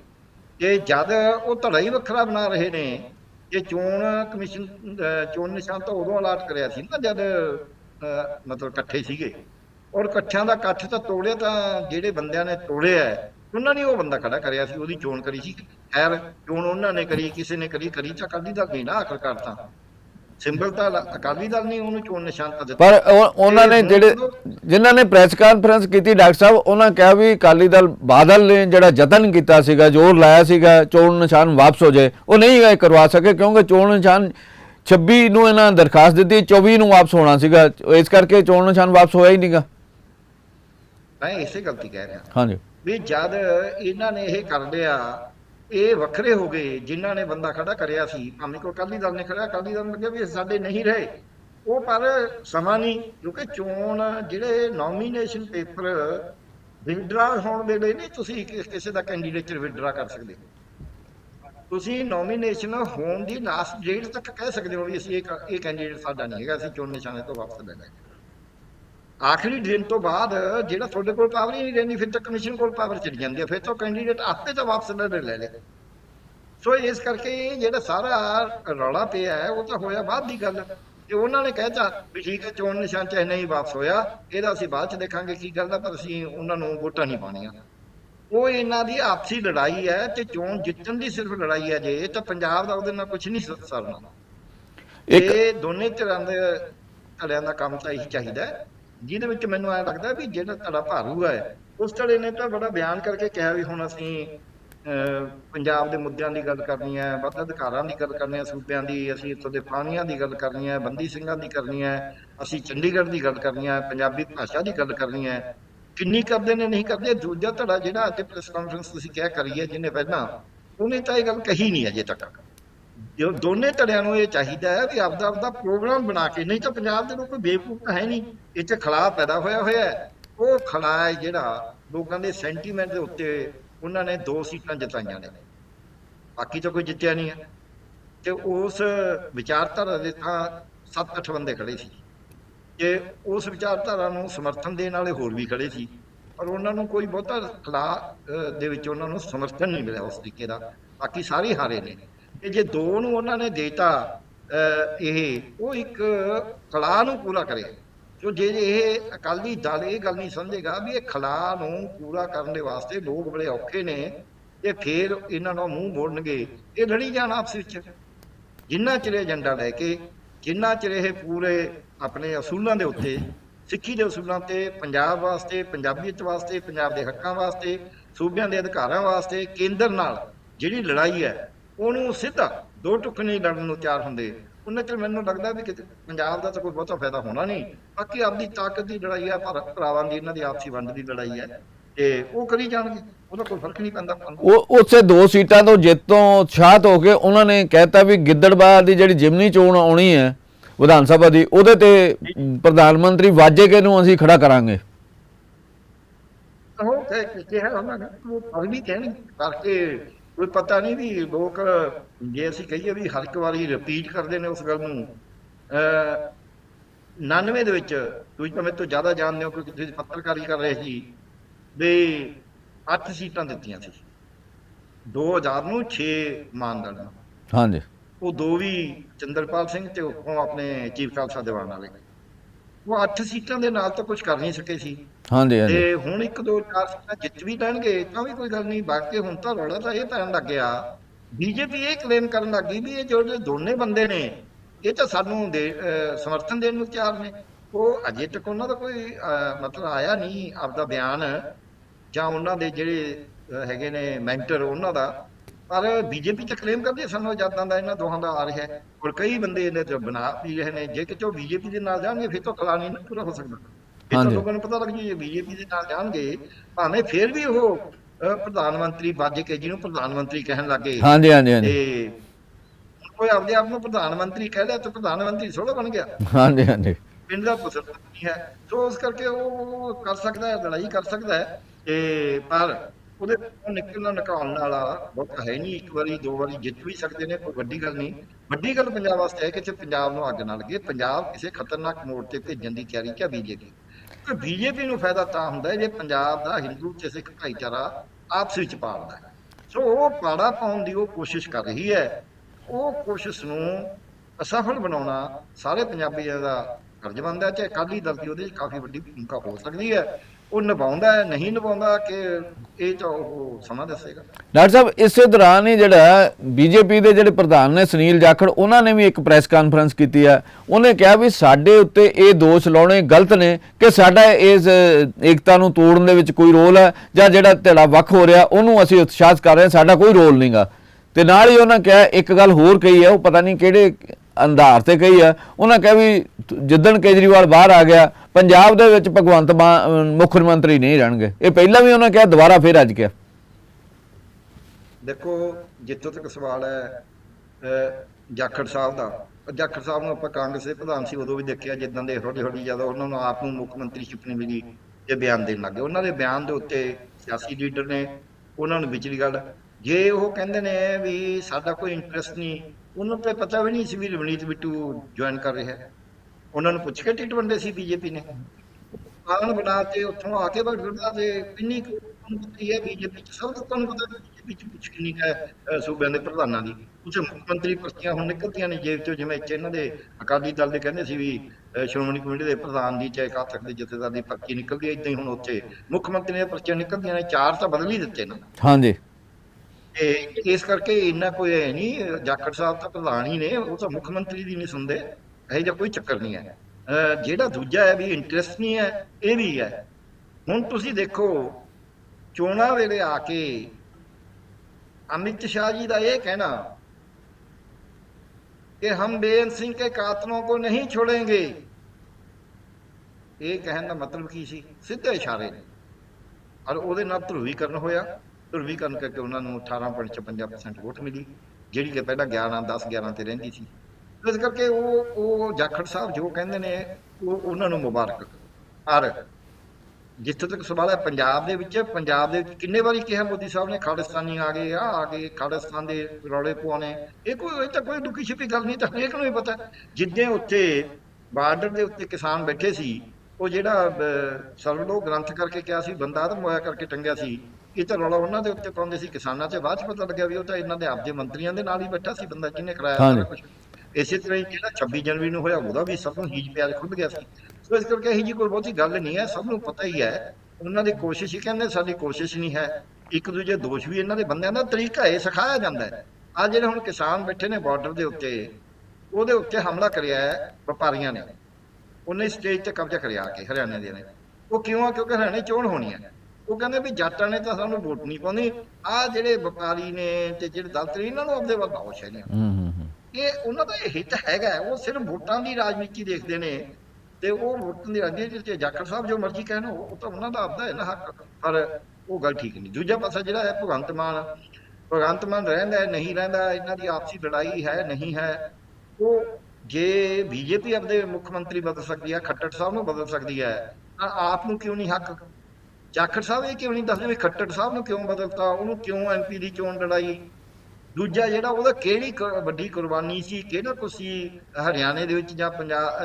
ਕਿ ਜਦ ਉਹ ਧੜਾ ਹੀ ਵੱਖਰਾ ਬਣਾ ਰਹੇ ਨੇ ਇਹ ਚੋਣ ਕਮਿਸ਼ਨ ਚੋਣ ਨਿਸ਼ਾਨ ਤਾਂ ਉਦੋਂ ਅਲਾਟ ਕਰਿਆ ਸੀ ਨਾ ਜਦ, ਅਹ, ਮਤਲਬ ਇਕੱਠੇ ਸੀਗੇ। ਔਰ ਇਕੱਠਿਆਂ ਦਾ ਇਕੱਠ ਤਾਂ ਤੋੜਿਆ ਤਾਂ ਜਿਹੜੇ ਬੰਦਿਆਂ ਨੇ ਤੋੜਿਆ, ਉਹਨਾਂ ਨੇ ਉਹ ਬੰਦਾ ਖੜਾ ਕਰਿਆ ਸੀ, ਉਹਦੀ ਚੋਣ ਕਰੀ ਸੀ। ਖੈਰ, ਚੋਣ ਉਹਨਾਂ ਨੇ ਕਰੀ, ਕਿਸੇ ਨੇ ਕਰੀ ਕਰੀ ਤਾਂ ਅਕਾਲੀ ਦਾ ਗਈ ਨਾ ਆਖਰਕਾਰ ਤਾਂ। ਸਿੰਬਲ ਤਾਂ ਅਕਾਲੀ ਦਲ ਨੇ ਉਹਨੂੰ ਚੋਣ ਨਿਸ਼ਾਨ ਤਾਂ ਦਿੱਤਾ। ਪਰ ਉਹ- ਉਹਨਾਂ ਨੇ ਜਿਹੜੇ ਜਿਨ੍ਹਾਂ ਨੇ ਪ੍ਰੈਸ ਕਾਨਫਰੰਸ ਕੀਤੀ ਡਾਕਟਰ ਸਾਹਿਬ ਉਹਨਾਂ ਕਿਹਾ ਵੀ ਅਕਾਲੀ ਦਲ ਬਾਦਲ ਨੇ ਜਿਹੜਾ ਯਤਨ ਕੀਤਾ ਸੀਗਾ ਜ਼ੋਰ ਲਾਇਆ ਸੀਗਾ ਚੋਣ ਨਿਸ਼ਾਨ ਵਾਪਸ ਹੋ ਜਾਏ ਉਹ ਨਹੀਂ ਇਹ ਕਰਵਾ ਸਕੇ ਕਿਉਂਕਿ ਚੋਣ ਨਿਸ਼ਾਨ 26 ਨੂੰ ਇਹਨਾਂ ਨੇ ਦਰਖਾਸਤ ਦਿੱਤੀ 24 ਨੂੰ ਵਾਪਸ ਹੋਣਾ ਸੀਗਾ। ਇਸ ਕਰਕੇ ਚੋਣ ਨਿਸ਼ਾਨ ਵਾਪਸ ਹੋਇਆ ਹੀ ਨਹੀਂਗਾ ਮੈਂ ਇਸੇ ਗਲਤੀ ਕਹਿ ਰਿਹਾ। ਹਾਂਜੀ। ਵੀ ਜਦ ਇਹਨਾਂ ਨੇ ਇਹ ਕਰ ਲਿਆ ਇਹ ਵੱਖਰੇ ਹੋ ਗਏ, ਜਿਨ੍ਹਾਂ ਨੇ ਬੰਦਾ ਖੜਾ ਕਰਿਆ ਸੀ। ਭਾਵੇਂ ਕੋ ਅਕਾਲੀ ਦਲ ਨੇ ਖੜਾ ਅਕਾਲੀ ਦਲ ਨੇ ਕਿਹਾ ਵੀ ਸਾਡੇ ਨਹੀਂ ਰਹੇ। ਉਹ ਪਰ ਸਮਾਂ ਨਹੀਂ, ਕਿਉਂਕਿ ਚੋਣ ਜਿਹੜੇ ਨੋਮੀਨੇਸ਼ਨ ਪੇਪਰ ਵਿਡਰਾ ਹੋਣ ਵੇਲੇ ਨਹੀਂ ਤੁਸੀਂ ਕਿਸੇ ਦਾ ਕੈਂਡੀਡੇਟ ਵਿਡਰਾ ਕਰ ਸਕਦੇ ਤੁਸੀਂ ਨੋਮੀਨੇਸ਼ਨ ਹੋਣ ਦੀ ਲਾਸਟ ਡੇਟ ਤੱਕ ਕਹਿ ਸਕਦੇ ਹੋ ਵੀ ਅਸੀਂ ਇਹ ਇਹ ਕੈਂਡੀਡੇਟ ਸਾਡਾ ਨਹੀਂ ਹੈਗਾ, ਅਸੀਂ ਚੋਣ ਨਿਸ਼ਾਨੇ ਤੋਂ ਵਾਪਸ ਲੈ ਲਾਂਗੇ ਆਖਰੀ ਦਿਨ ਤੋਂ ਬਾਅਦ ਜਿਹੜਾ ਤੁਹਾਡੇ ਕੋਲ ਪਾਵਰ ਹੀ ਨਹੀਂ ਰਹਿੰਦੀ ਫਿਰ ਤਾਂ ਕਮਿਸ਼ਨ ਕੋਲ ਪਾਵਰ ਚਲੀ ਜਾਂਦੀ ਹੈ ਫਿਰ ਤਾਂ ਕੈਂਡੀਡੇਟ ਆਪੇ ਤਾਂ ਵਾਪਸ ਲੈ ਲੈ ਲੈ ਸੋ ਇਸ ਕਰਕੇ ਜਿਹੜਾ ਸਾਰਾ ਰੌਲਾ ਪਿਆ ਹੈ ਉਹ ਤਾਂ ਹੋਇਆ ਬਾਅਦ ਦੀ ਗੱਲ। ਤੇ ਉਹਨਾਂ ਨੇ ਕਹਿਤਾ ਵੀ ਠੀਕ ਹੈ ਚੋਣ ਨਿਸ਼ਾਨ ਚਾਹੇ ਨਹੀਂ ਵਾਪਸ ਹੋਇਆ ਇਹਦਾ ਅਸੀਂ ਬਾਅਦ ਚ ਦੇਖਾਂਗੇ ਕੀ ਗੱਲ ਦਾ ਪਰ ਅਸੀਂ ਉਹਨਾਂ ਨੂੰ ਵੋਟਾਂ ਨਹੀਂ ਪਾਣੀਆਂ ਉਹ ਇਹਨਾਂ ਦੀ ਆਪਸੀ ਲੜਾਈ ਹੈ ਤੇ ਚੋਣ ਜਿੱਤਣ ਦੀ ਸਿਰਫ ਲੜਾਈ ਹੈ ਜੇ ਇਹ ਤਾਂ ਪੰਜਾਬ ਦਾ ਉਹਦੇ ਨਾਲ ਕੁਝ ਨਹੀਂ ਸਰਨਾ। ਇਹ ਦੋਨੇ ਤਰ੍ਹਾਂ ਦੇ ਧੜਿਆਂ ਦਾ ਕੰਮ ਤਾਂ ਇਹੀ ਚਾਹੀਦਾ ਹੈ, ਜਿਹਦੇ ਵਿੱਚ ਮੈਨੂੰ ਐ ਲੱਗਦਾ ਵੀ ਜਿਹੜਾ ਧੜਾ ਭਾਰੂ ਹੈ, ਉਸ ਧੜੇ ਨੇ ਤਾਂ ਬੜਾ ਬਿਆਨ ਕਰਕੇ ਕਿਹਾ ਵੀ ਹੁਣ ਅਸੀਂ ਪੰਜਾਬ ਦੇ ਮੁੱਦਿਆਂ ਦੀ ਗੱਲ ਕਰਨੀ ਹੈ, ਵੱਧ ਅਧਿਕਾਰਾਂ ਦੀ ਗੱਲ ਕਰਨੀ ਹੈ, ਸੂਬਿਆਂ ਦੀ, ਅਸੀਂ ਇੱਥੋਂ ਦੇ ਪਾਣੀਆਂ ਦੀ ਗੱਲ ਕਰਨੀ ਹੈ, ਬੰਦੀ ਸਿੰਘਾਂ ਦੀ ਕਰਨੀ ਹੈ, ਅਸੀਂ ਚੰਡੀਗੜ੍ਹ ਦੀ ਗੱਲ ਕਰਨੀ ਹੈ, ਪੰਜਾਬੀ ਭਾਸ਼ਾ ਦੀ ਗੱਲ ਕਰਨੀ ਹੈ। ਕਿੰਨੀ ਕਰਦੇ ਨੇ, ਨਹੀਂ ਕਰਦੇ, ਦੂਜਾ ਧੜਾ ਜਿਹੜਾ ਅੱਜ ਪ੍ਰੈਸ ਕਾਨਫਰੰਸ ਤੁਸੀਂ ਕਹਿ ਕਰੀਏ, ਜਿਹਨੇ ਪਹਿਲਾਂ, ਉਹਨੇ ਤਾਂ ਇਹ ਗੱਲ ਕਹੀ ਨਹੀਂ ਅਜੇ ਤੱਕ। ਦੋਨੇ ਧੜਿਆਂ ਨੂੰ ਇਹ ਚਾਹੀਦਾ ਹੈ ਵੀ ਆਪਦਾ ਆਪਦਾ ਪ੍ਰੋਗਰਾਮ ਬਣਾ ਕੇ, ਨਹੀਂ ਤਾਂ ਪੰਜਾਬ ਦੇ ਲੋਕ ਕੋਈ ਬੇਵਕੂਫ ਤਾਂ ਹੈ ਨਹੀਂ। ਇਹ 'ਚ ਖਲਾ ਪੈਦਾ ਹੋਇਆ ਹੋਇਆ ਹੈ। ਉਹ ਖਲਾ ਹੈ ਜਿਹੜਾ ਲੋਕਾਂ ਦੇ ਸੈਂਟੀਮੈਂਟ ਦੇ ਉੱਤੇ ਉਹਨਾਂ ਨੇ ਦੋ ਸੀਟਾਂ ਜਿਤਾਈਆਂ ਨੇ। ਬਾਕੀ ਤਾਂ ਕੋਈ ਜਿੱਤਿਆ ਨਹੀਂ ਹੈ। ਤੇ ਉਸ ਵਿਚਾਰਧਾਰਾ ਦੇ ਤਾਂ 7-8 ਬੰਦੇ ਖੜੇ ਸੀ। ਤੇ ਉਸ ਵਿਚਾਰਧਾਰਾ ਨੂੰ ਸਮਰਥਨ ਦੇਣ ਵਾਲੇ ਹੋਰ ਵੀ ਖੜੇ ਸੀ। ਪਰ ਉਹਨਾਂ ਨੂੰ ਕੋਈ ਬਹੁਤਾ ਖਲਾ ਦੇ ਵਿੱਚ ਉਹਨਾਂ ਨੂੰ ਸਮਰਥਨ ਨਹੀਂ ਮਿਲਿਆ ਉਸ ਤਰੀਕੇ ਦਾ। ਬਾਕੀ ਸਾਰੇ ਹਾਰੇ ਨੇ। ਤੇ ਜੇ ਦੋ ਨੂੰ ਉਹਨਾਂ ਨੇ ਦੇਤਾ ਇਹ, ਉਹ ਇੱਕ ਖਲਾ ਨੂੰ ਪੂਰਾ ਕਰੇ। ਜੋ ਜੇ ਇਹ ਅਕਾਲੀ ਦਲ ਇਹ ਗੱਲ ਨਹੀਂ ਸਮਝੇਗਾ ਵੀ ਇਹ ਖਲਾ ਨੂੰ ਪੂਰਾ ਕਰਨ ਦੇ ਵਾਸਤੇ ਲੋਕ ਬੜੇ ਔਖੇ ਨੇ ਤੇ ਫਿਰ ਇਹਨਾਂ ਨੂੰ ਮੂੰਹ ਮੋੜਨਗੇ। ਇਹ ਲੜੀ ਜਾਣ ਆਪਸ ਵਿੱਚ। ਜਿੰਨਾ ਚਿਰ ਏਜੰਡਾ ਲੈ ਕੇ, ਜਿੰਨਾ ਚਿਰ ਇਹ ਪੂਰੇ ਆਪਣੇ ਅਸੂਲਾਂ ਦੇ ਉੱਤੇ, ਸਿੱਖੀ ਦੇ ਅਸੂਲਾਂ ਤੇ, ਪੰਜਾਬ ਵਾਸਤੇ ਪੰਜਾਬੀਅਤ ਵਾਸਤੇ, ਪੰਜਾਬ ਦੇ ਹੱਕਾਂ ਵਾਸਤੇ, ਸੂਬਿਆਂ ਦੇ ਅਧਿਕਾਰਾਂ ਵਾਸਤੇ, ਕੇਂਦਰ ਨਾਲ ਜਿਹੜੀ ਲੜਾਈ ਹੈ ਉਹਨੂੰ ਸਿੱਧਾ ਦੋ ਟੁਕ ਨਹੀਂ ਲੜਨ ਨੂੰ ਤਿਆਰ ਹੁੰਦੇ। ਉਹਨਾਂ ਚਿਰ ਮੈਨੂੰ ਲੱਗਦਾ ਵੀ ਕਿਤੇ ਪੰਜਾਬ ਦਾ ਤਾਂ ਕੋਈ ਬਹੁਤਾ ਫਾਇਦਾ ਹੋਣਾ ਨਹੀਂ। ਬਾਕੀ ਆਪਦੀ ਤਾਕਤ ਦੀ ਲੜਾਈ ਪਰ ਭਰਾਵਾਂ ਦੀ ਇਹਨਾਂ ਦੀ ਆਪਸੀ ਵੰਡ ਦੀ ਲੜਾਈ ਹੈ। ਤੇ ਉਹ ਕਰੀ ਜਾਣਗੇ ਉਹਦਾ ਕੋਈ ਫ਼ਰਕ ਨਹੀਂ ਪੈਂਦਾ। ਉਹ ਉਸੇ ਦੋ ਸੀਟਾਂ ਤੋਂ ਜਿੱਤ ਉਤਸ਼ਾਹਤ ਹੋ ਕੇ ਉਹਨਾਂ ਨੇ ਕਹਿਤਾ ਵੀ ਗਿੱਦੜਬਾਹ ਦੀ ਜਿਹੜੀ ਜਿਮਨੀ ਚੋਣ ਆਉਣੀ ਹੈ ਵਿਧਾਨ ਸਭਾ ਦੀ ਉਹਦੇ ਤੇ ਪ੍ਰਧਾਨ ਮੰਤਰੀ ਵਾਜੇਕੇ ਨੂੰ ਅਸੀਂ ਖੜਾ ਕਰਾਂਗੇ। ਉਹ ਕਹਿ ਕੇ ਕਿਹਾ ਉਹਨਾਂ ਨੇ ਉਹ ਵੀ ਕਹਿਣ ਕਰਕੇ ਕੋਈ ਪਤਾ ਨਹੀਂ ਵੀ ਲੋਕ ਜੇ ਅਸੀਂ ਕਹੀਏ ਵੀ ਹਰ ਇੱਕ ਵਾਰੀ ਰਿਪੀਟ ਕਰਦੇ ਨੇ ਉਸ ਗੱਲ ਨੂੰ ਅ 99 ਦੇ ਵਿੱਚ ਤੁਸੀਂ ਤਾਂ ਮੇਰੇ ਤੋਂ ਜ਼ਿਆਦਾ ਜਾਣਦੇ ਹੋ ਕਿਉਂਕਿ ਤੁਸੀਂ ਪੱਤਰਕਾਰੀ ਕਰ ਰਹੇ ਸੀ ਵੀ 8 ਸੀਟਾਂ ਦਿੱਤੀਆਂ ਸੀ। 2000 ਨੂੰ 6 ਮਾਨਦੰਡ ਹਾਂਜੀ। ਉਹ ਦੋ ਵੀ ਚੰਦਰਪਾਲ ਸਿੰਘ ਤੇ ਉਹ ਆਪਣੇ ਚੀਫ ਖਾਲਸਾ ਦੀਵਾਨ ਵਾਲੇ। ਉਹ 8 ਸੀਟਾਂ ਦੇ ਨਾਲ ਤਾਂ ਕੁਝ ਕਰ ਨਹੀਂ ਸਕੇ ਸੀ। ਹਾਂਜੀ ਹਾਂਜੀ। ਤੇ ਹੁਣ ਇੱਕ ਦੋ ਚਾਰ ਸੀਟਾਂ ਜਿੱਤ ਵੀ ਲੈਣਗੇ ਤਾਂ ਵੀ ਕੋਈ ਗੱਲ ਨਹੀਂ। ਬਾਕੀ ਹੁਣ ਤਾਂ ਰੌਲਾ ਤਾਂ ਇਹ ਪੈਣ ਲੱਗ ਗਿਆ। ਬੀਜੇਪੀ ਇਹ ਕਲੇਮ ਕਰਨ ਲੱਗ ਵੀ ਇਹ ਜਿਹੜੇ ਦੋਨੇ ਬੰਦੇ ਨੇ ਇਹ ਤਾਂ ਸਾਨੂੰ ਦੇ ਸਮਰਥਨ ਦੇਣ ਨੂੰ ਤਿਆਰ ਨੇ। ਉਹ ਅਜੇ ਤੱਕ ਉਹਨਾਂ ਦਾ ਕੋਈ ਮਤਲਬ ਆਇਆ ਨਹੀਂ ਆਪਦਾ ਬਿਆਨ। ਜਾਂ ਉਹਨਾਂ ਦੇ ਜਿਹੜੇ ਹੈਗੇ ਨੇ ਮੈਂਟਰ ਉਹਨਾਂ ਦਾ। ਪਰ ਬੀਜੇਪੀ ਤਾਂ ਕਲੇਮ ਕਰਦੀ ਹੈ ਸਾਨੂੰ ਆਜ਼ਾਦਾਂ ਦਾ ਇਹਨਾਂ ਦੋਹਾਂ ਦਾ ਆ ਰਿਹਾ ਹੈ। ਔਰ ਕਈ ਬੰਦੇ ਇਹਨੇ ਤੇ ਬਣਾ ਵੀ ਰਹੇ ਨੇ। ਜੇ ਕਿਤੇ ਬੀਜੇਪੀ ਦੇ ਨਾਲ ਜਾਣਗੇ ਫਿਰ ਤਾਂ ਖਲਾ ਨਹੀਂ ਪੂਰਾ ਹੋ ਸਕਦਾ। ਇਹ ਤਾਂ। ਲੋਕਾਂ ਨੂੰ ਪਤਾ ਲੱਗ ਜੂ ਬੀਜੇਪੀ ਦੇ ਨਾਲ ਜਾਣਗੇ ਭਾਵੇਂ ਫਿਰ ਵੀ ਉਹ ਪ੍ਰਧਾਨ ਮੰਤਰੀ ਵੱਜ ਕੇ ਜਿਹਨੂੰ ਪ੍ਰਧਾਨ ਮੰਤਰੀ ਕਹਿਣ ਲੱਗੇ। ਹਾਂਜੀ ਹਾਂਜੀ ਹਾਂਜੀ। ਤੇ ਕੋਈ ਆਪਦੇ ਆਪ ਨੂੰ ਪ੍ਰਧਾਨ ਮੰਤਰੀ ਕਹਿ ਲਿਆ ਤਾਂ ਪ੍ਰਧਾਨ ਮੰਤਰੀ ਥੋੜਾ ਬਣ ਗਿਆ। ਹਾਂਜੀ ਹਾਂਜੀ। ਪਿੰਡ ਦਾ ਪੁੱਤਰ ਨਹੀਂ ਹੈ। ਸੋ ਉਸ ਕਰਕੇ ਉਹ ਕਰ ਸਕਦਾ ਹੈ ਲੜਾਈ ਕਰ ਸਕਦਾ ਹੈ। ਤੇ ਪਰ ਉਹਦੇ ਤੋਂ ਨਿਕਲਣਾ, ਨਿਕਾਲਣ ਵਾਲਾ ਬਹੁਤ ਹੈ ਨਹੀਂ, ਇੱਕ ਵਾਰੀ, ਦੋ ਵਾਰੀ ਜਿੱਤ ਵੀ ਸਕਦੇ ਨੇ, ਕੋਈ ਵੱਡੀ ਗੱਲ ਨਹੀਂ। ਵੱਡੀ ਗੱਲ ਪੰਜਾਬ ਵਾਸਤੇ ਹੈ ਕਿ ਜੇ ਪੰਜਾਬ ਨੂੰ ਅੱਗ ਨਾ ਲੱਗੇ। ਪੰਜਾਬ ਕਿਸੇ ਖਤਰਨਾਕ ਮੋੜ ਤੇ ਭੇਜਣ ਦੀ ਤਿਆਰੀ ਚ ਬੀਜੇਪੀ? ਕਿ ਬੀਜੇਪੀ ਨੂੰ ਫਾਇਦਾ ਤਾਂ ਹੁੰਦਾ ਜੇ ਪੰਜਾਬ ਦਾ ਹਿੰਦੂ ਤੇ ਸਿੱਖ ਭਾਈਚਾਰਾ ਆਪਸ ਵਿੱਚ ਪਾਲਦਾ ਹੈ। ਸੋ ਉਹ ਪਾੜਾ ਪਾਉਣ ਦੀ ਉਹ ਕੋਸ਼ਿਸ਼ ਕਰ ਰਹੀ ਹੈ। ਉਹ ਕੋਸ਼ਿਸ਼ ਨੂੰ ਅਸਫਲ ਬਣਾਉਣਾ ਸਾਰੇ ਪੰਜਾਬੀਆਂ ਦਾ ਫਰਜ਼ ਬਣਦਾ ਹੈ। ਚਾਹੇ ਅਕਾਲੀ ਦਲ ਦੀ ਉਹਦੇ 'ਚ ਕਾਫੀ ਵੱਡੀ ਭੂਮਿਕਾ ਹੋ ਸਕਦੀ ਹੈ। ਉਹ ਨਿਭਾਉਂਦਾ ਹੈ, ਨਹੀਂ ਨਿਭਾਉਂਦਾ ਕਿ ਇਹ ਤਾਂ ਉਹ ਸਮਾਂ ਦੱਸੇਗਾ। ਡਾਕਟਰ ਸਾਹਿਬ, ਇਸੇ ਦੌਰਾਨ ਹੀ ਜਿਹੜਾ ਬੀਜੇਪੀ ਦੇ ਜਿਹੜੇ ਪ੍ਰਧਾਨ ਨੇ ਸੁਨੀਲ ਜਾਖੜ, ਉਹਨਾਂ ਨੇ ਵੀ ਇੱਕ ਪ੍ਰੈਸ ਕਾਨਫਰੰਸ ਕੀਤੀ ਹੈ। ਉਹਨੇ ਕਿਹਾ ਵੀ ਸਾਡੇ ਉੱਤੇ ਇਹ ਦੋਸ਼ ਲਾਉਣੇ ਗਲਤ ਨੇ ਕਿ ਸਾਡਾ ਇਸ ਏਕਤਾ ਨੂੰ ਤੋੜਨ ਦੇ ਵਿੱਚ ਕੋਈ ਰੋਲ ਹੈ ਜਾਂ ਜਿਹੜਾ ਧੜਾ ਵੱਖ ਹੋ ਰਿਹਾ, ਉਹਨੂੰ ਅਸੀਂ ਉਤਸ਼ਾਹਿਤ ਕਰ ਰਹੇ ਸਾਡਾ ਕੋਈ ਰੋਲ ਨਹੀਂਗਾ। ਤੇ ਨਾਲ ਹੀ ਉਹਨਾਂ ਕਿਹਾ, ਇੱਕ ਗੱਲ ਹੋਰ ਕਹੀ ਹੈ, ਉਹ ਪਤਾ ਨਹੀਂ ਕਿਹੜੇ ਅੰਧਾਰ ਤੇ ਕਹੀ ਹੈ ਉਹਨਾਂ ਕਿਹਾ ਵੀ ਜਿੱਦਣ ਕੇਜਰੀਵਾਲ ਬਾਹਰ ਆ ਗਿਆ, ਪੰਜਾਬ ਦੇ ਵਿੱਚ ਭਗਵੰਤ ਮਾਨ ਮੁੱਖ ਮੰਤਰੀ ਨਹੀਂ ਰਹਿਣਗੇ। ਇਹ ਪਹਿਲਾਂ ਵੀ ਉਹਨਾਂ ਕਿਹਾ, ਦੁਬਾਰਾ ਫਿਰ ਅੱਜ ਕਿਹਾ। ਦੇਖੋ, ਜਿੱਥੋਂ ਤੱਕ ਸਵਾਲ ਹੈ ਜਾਖੜ ਸਾਹਿਬ ਦਾ। ਜਾਖੜ ਸਾਹਿਬ ਨੂੰ ਆਪਾਂ ਕਾਂਗਰਸ ਦੇ ਪ੍ਰਧਾਨ ਸੀ, ਉਦੋਂ ਵੀ ਦੇਖਿਆ, ਜਿੱਦਾਂ ਦੇ ਹੌਲੀ ਹੌਲੀ ਜਦੋਂ ਉਹਨਾਂ ਨੂੰ ਆਪ ਨੂੰ ਮੁੱਖ ਮੰਤਰੀਸ਼ਿਪ ਨਹੀਂ ਮਿਲੀ ਤੇ ਬਿਆਨ ਦੇਣ ਲੱਗੇ ਉਹਨਾਂ ਦੇ ਬਿਆਨ ਦੇ ਉੱਤੇ ਸਿਆਸੀ ਲੀਡਰ ਨੇ, ਉਹਨਾਂ ਨੂੰ ਵਿਚਲੀ ਗੱਲ। ਜੇ ਉਹ ਕਹਿੰਦੇ ਨੇ ਵੀ ਸਾਡਾ ਕੋਈ ਇੰਟਰਸਟ ਨਹੀਂ ਉਹਨਾਂ ਨੂੰ ਪਤਾ ਵੀ ਨਹੀਂ ਸੀ ਵੀ ਰਵਨੀਤ ਬਿੱਟੂ ਜੁਆਇਨ ਕਰ ਰਿਹਾ। ਹੈ ਉਹਨਾਂ ਨੂੰ ਪੁੱਛ ਕੇ ਟਿਕਟ ਵੰਡੇ ਸੀ ਬੀਜੇਪੀ ਨੇ। ਕਾਰਨ ਬਣਾ ਕੇ ਉੱਥੋਂ ਆ ਕੇ ਬਗੜਦਾ ਤੇ ਕਿੰਨੀ ਕੁ ਹੈ ਬੀਜੇਪੀ ਚ, ਸਭ ਲੋਕਾਂ ਨੂੰ ਪਤਾ ਹੈ ਵਿੱਚ ਪੁੱਛ ਕਿੰਨੀ ਹੈ ਸੂਬਿਆਂ ਦੇ ਪ੍ਰਧਾਨਾਂ ਦੀ। ਉੱਥੇ ਮੁੱਖ ਮੰਤਰੀ ਪਰਚੀਆਂ ਹੁਣ ਨਿਕਲਦੀਆਂ ਨੇ ਜੇਬ ਚੋਂ, ਜਿਵੇਂ ਇਹਨਾਂ ਦੇ ਅਕਾਲੀ ਦਲ ਦੇ ਕਹਿੰਦੇ ਸੀ ਵੀ ਸ਼੍ਰੋਮਣੀ ਕਮੇਟੀ ਦੇ ਪ੍ਰਧਾਨ ਦੀ ਚਾਹੇ ਕਾਥਕ ਦੇ ਜਥੇਦਾਰ ਦੀ ਪਰਚੀ ਨਿਕਲਦੀ ਹੈ ਇਦਾਂ ਹੀ ਹੁਣ ਉੱਥੇ ਮੁੱਖ ਮੰਤਰੀ ਦੀਆਂ ਪਰਚੀਆਂ ਨਿਕਲਦੀਆਂ ਨੇ, ਚਾਰ ਤਾਂ ਬਦਲ ਹੀ ਦਿੱਤੇ ਨਾ। ਹਾਂਜੀ। ਤੇ ਇਸ ਕਰਕੇ ਇੰਨਾ ਕੋਈ ਹੈ ਨਹੀਂ, ਜਾਖੜ ਸਾਹਿਬ ਤਾਂ ਪ੍ਰਧਾਨ ਹੀ ਨੇ, ਉਹ ਤਾਂ ਮੁੱਖ ਮੰਤਰੀ ਦੀ ਨਹੀਂ ਸੁਣਦੇ, ਇਹੋ ਜਿਹਾ ਕੋਈ ਚੱਕਰ ਨਹੀਂ ਹੈ। ਜਿਹੜਾ ਦੂਜਾ ਹੈ ਵੀ ਇੰਟਰਸਟ ਨਹੀਂ ਹੈ, ਇਹ ਵੀ ਹੈ। ਹੁਣ ਤੁਸੀਂ ਦੇਖੋ, ਚੋਣਾਂ ਵੇਲੇ ਆ ਕੇ ਅਮਿਤ ਸ਼ਾਹ ਜੀ ਦਾ ਇਹ ਕਹਿਣਾ ਕਿ ਹਮ ਬੇਅੰਤ ਸਿੰਘ ਕੇ ਕਾਤਲੋਂ ਕੋ ਨਹੀਂ ਛੋੜेंगे ਇਹ ਕਹਿਣ ਦਾ ਮਤਲਬ ਕੀ ਸੀ? ਸਿੱਧੇ ਇਸ਼ਾਰੇ ਨੇ। ਔਰ ਉਹਦੇ ਨਾਲ ਧਰੂਵੀਕਰਨ ਹੋਇਆ। ਧਰੂਵੀਕਰਨ ਕਰਕੇ ਉਹਨਾਂ ਨੂੰ 18.56% ਵੋਟ ਮਿਲੀ ਜਿਹੜੀ ਕਿ ਪਹਿਲਾਂ 11 10 11 ਤੇ ਰਹਿੰਦੀ ਸੀ। ਇਸ ਕਰਕੇ ਉਹ ਉਹ ਜਾਖੜ ਸਾਹਿਬ ਜੋ ਕਹਿੰਦੇ ਨੇ ਉਹ ਉਹਨਾਂ ਨੂੰ ਮੁਬਾਰਕ। ਔਰ ਜਿੱਥੇ ਤੱਕ ਸਵਾਲ ਹੈ ਪੰਜਾਬ ਦੇ ਵਿੱਚ ਪੰਜਾਬ ਦੇ ਵਿੱਚ ਕਿੰਨੇ ਵਾਰੀ ਕਿਹਾ ਮੋਦੀ ਸਾਹਿਬ ਨੇ ਖਾਲਿਸਤਾਨੀ ਆ ਗਏ ਆ ਆ ਗਏ ਖਾਲਿਸਤਾਨ ਦੇ ਰੌਲੇ ਪਵਾਉਣੇ ਇਹ ਕੋਈ ਇਹ ਤਾਂ ਕੋਈ ਦੁੱਖੀ ਛਿਪੀ ਗੱਲ ਨਹੀਂ ਤਾਂ ਹਰੇਕ ਨੂੰ ਹੀ ਪਤਾ ਜਿੱਦਾਂ ਉੱਥੇ ਬਾਰਡਰ ਦੇ ਉੱਤੇ ਕਿਸਾਨ ਬੈਠੇ ਸੀ ਉਹ ਜਿਹੜਾ ਅਹ, ਸਰਵਲੋ ਗ੍ਰੰਥ ਕਰਕੇ ਕਿਹਾ ਸੀ ਬੰਦਾ ਤਾਂ ਮੋਇਆ ਕਰਕੇ ਟੰਗਿਆ ਸੀ ਇਹ ਤਾਂ ਰੌਲਾ ਉਹਨਾਂ ਦੇ ਉੱਤੇ ਪਾਉਂਦੇ ਸੀ ਕਿਸਾਨਾਂ 'ਚ ਬਾਅਦ 'ਚ ਪਤਾ ਲੱਗਿਆ ਵੀ ਉਹ ਤਾਂ ਇਹਨਾਂ ਦੇ ਆਪਦੇ ਮੰਤਰੀਆਂ ਦੇ ਨਾਲ ਹੀ ਬੈਠਾ ਸੀ ਬੰਦਾ ਜਿਹਨੇ ਕਰਾਇਆ। ਸਾਰਾ ਕੁਝ ਇਸੇ ਤਰ੍ਹਾਂ ਹੀ ਜਿਹੜਾ 26 ਜਨਵਰੀ ਨੂੰ ਹੋਇਆ ਉਹਦਾ ਵੀ ਸਭ ਨੂੰ ਹੀਜ ਪਿਆਜ ਖੁੱਲ ਗਿਆ ਸੀ। ਸੋ ਇਸ ਕਰਕੇ ਇਹੀ ਜੀ ਕੋਈ ਬਹੁਤੀ ਗੱਲ ਨਹੀਂ ਹੈ ਸਭ ਨੂੰ ਪਤਾ ਹੀ ਹੈ ਉਹਨਾਂ ਦੀ ਕੋਸ਼ਿਸ਼ ਹੀ ਕਹਿੰਦੇ ਸਾਡੀ ਕੋਸ਼ਿਸ਼ ਨਹੀਂ ਹੈ। ਇੱਕ ਦੂਜੇ ਦੋਸ਼ ਵੀ ਇਹਨਾਂ ਦੇ ਬੰਦਿਆਂ ਦਾ ਤਰੀਕਾ ਇਹ ਸਿਖਾਇਆ ਜਾਂਦਾ ਹੈ। ਆ ਜਿਹੜੇ ਹੁਣ ਕਿਸਾਨ ਬੈਠੇ ਨੇ ਬਾਰਡਰ ਦੇ ਉੱਤੇ ਉਹਦੇ ਉੱਤੇ ਹਮਲਾ ਕਰਿਆ ਹੈ ਵਪਾਰੀਆਂ ਨੇ। ਉਹਨੇ ਸਟੇਜ ਤੇ ਕਬਜ਼ਾ ਕਰਿਆ ਆ ਕੇ ਹਰਿਆਣੇ ਦੇ ਨੇ। ਉਹ ਕਿਉਂ ਆ? ਕਿਉਂਕਿ ਹਰਿਆਣੇ ਚੋਣ ਹੋਣੀ ਹੈ। ਉਹ ਕਹਿੰਦੇ ਵੀ ਜਾਟਾਂ ਨੇ ਤਾਂ ਸਾਨੂੰ ਵੋਟ ਨਹੀਂ ਪਾਉਂਦੀ। ਆ ਜਿਹੜੇ ਵਪਾਰੀ ਨੇ ਤੇ ਜਿਹੜੇ ਦਲਤਰੀ ਇਹਨਾਂ ਨੂੰ ਆਪਦੇ ਵੱਲ ਹੂੰ ਹੂੰ ਇਹ ਉਹਨਾਂ ਦਾ ਇਹ ਹਿੱਤ ਹੈਗਾ ਉਹ ਸਿਰਫ ਵੋਟਾਂ ਦੀ ਰਾਜਨੀਤੀ ਦੇਖਦੇ ਨੇ ਤੇ ਉਹ ਵੋਟਾਂ ਦੀ ਰਾਜਨੀਤੀ ਚ ਜਾਖੜ ਸਾਹਿਬ ਜੋ ਮਰਜ਼ੀ ਕਹਿਣ ਉਹ ਤਾਂ ਉਹਨਾਂ ਦਾ ਆਪਦਾ ਹੈ ਨਾ ਹੱਕ ਪਰ ਉਹ ਗੱਲ ਠੀਕ ਨਹੀਂ। ਦੂਜਾ ਪਾਸਾ ਜਿਹੜਾ ਹੈ ਭਗਵੰਤ ਮਾਨ ਭਗਵੰਤ ਮਾਨ ਰਹਿੰਦਾ ਹੈ, ਨਹੀਂ ਰਹਿੰਦਾ ਇਹਨਾਂ ਦੀ ਆਪਸੀ ਲੜਾਈ ਹੈ ਨਹੀਂ ਹੈ। ਉਹ ਜੇ ਬੀਜੇਪੀ ਆਪਦੇ ਮੁੱਖ ਮੰਤਰੀ ਬਦਲ ਸਕਦੀ ਹੈ ਖੱਟੜ ਸਾਹਿਬ ਨੂੰ ਬਦਲ ਸਕਦੀ ਹੈ ਤਾਂ ਆਪ ਨੂੰ ਕਿਉਂ ਨਹੀਂ ਹੱਕ? ਜਾਖੜ ਸਾਹਿਬ ਇਹ ਕਿਉਂ ਨਹੀਂ ਦੱਸਦੇ ਵੀ ਖੱਟੜ ਸਾਹਿਬ ਨੂੰ ਕਿਉਂ ਬਦਲਤਾ ਉਹਨੂੰ ਕਿਉਂ ਐਮਪੀ ਦੀ ਚੋਣ ਲੜਾਈ? ਦੂਜਾ ਜਿਹੜਾ ਉਹਦਾ ਕਿਹੜੀ ਵੱਡੀ ਕੁਰਬਾਨੀ ਸੀ ਕਿਹੜਾ ਕੁਛ ਸੀ ਹਰਿਆਣੇ ਦੇ ਵਿੱਚ ਜਾਂ ਪੰਜਾਬ